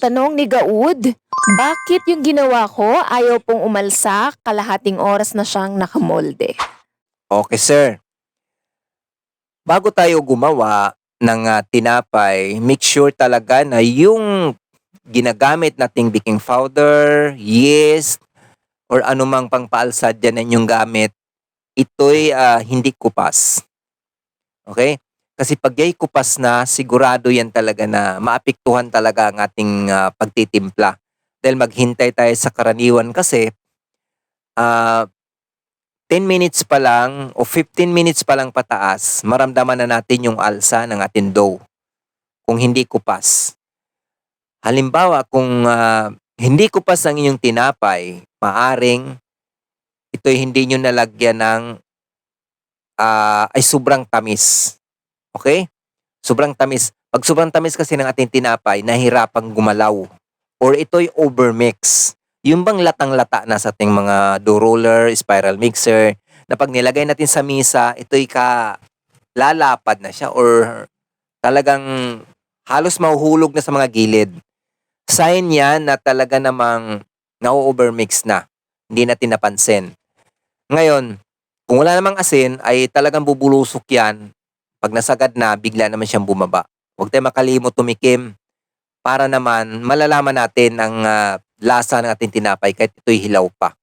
Tanong ni Gaud, bakit yung ginawa ko ayaw pong umalsa kalahating oras na siyang nakamolde? Okay, sir. Bago tayo gumawa ng ah, tinapay, make sure talaga na yung ginagamit nating baking powder, yeast, or anumang pangpaalsad dyan na inyong gamit, ito'y ah, hindi kupas. Okay? Kasi pag yay kupas na, sigurado yan talaga na maapektuhan talaga ang ating ah, pagtitimpla. Dahil maghintay tayo sa karaniwan kasi ah 10 minutes pa lang o 15 minutes pa lang pataas, maramdaman na natin yung alsa ng ating dough kung hindi kupas. Halimbawa, kung ah, hindi kupas ang inyong tinapay, maaring ito'y hindi nyo nalagyan ng ah, ay sobrang tamis. Okay? Sobrang tamis. Pag sobrang tamis kasi ng ating tinapay, nahirapang gumalaw. Or ito'y overmix yung bang latang-lata na sa ating mga dough roller, spiral mixer, na pag nilagay natin sa misa, ito'y ka lalapad na siya or talagang halos mahuhulog na sa mga gilid. Sign yan na talaga namang na-overmix na. Hindi natin napansin. Ngayon, kung wala namang asin, ay talagang bubulusok yan. Pag nasagad na, bigla naman siyang bumaba. Huwag tayo makalimot tumikim para naman malalaman natin ang ah, lasa ng ating tinapay kahit ito'y hilaw pa.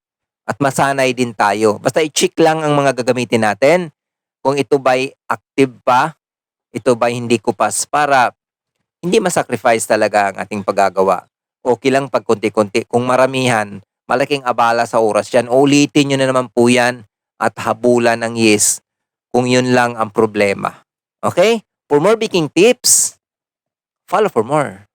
At masanay din tayo. Basta i-check lang ang mga gagamitin natin kung ito ba'y active pa, ito ba'y hindi kupas para hindi masacrifice talaga ang ating paggagawa. Okay lang pag konti-konti. Kung maramihan, malaking abala sa oras yan. Ulitin nyo na naman po yan at habulan ng yes kung yun lang ang problema. Okay? For more baking tips, follow for more.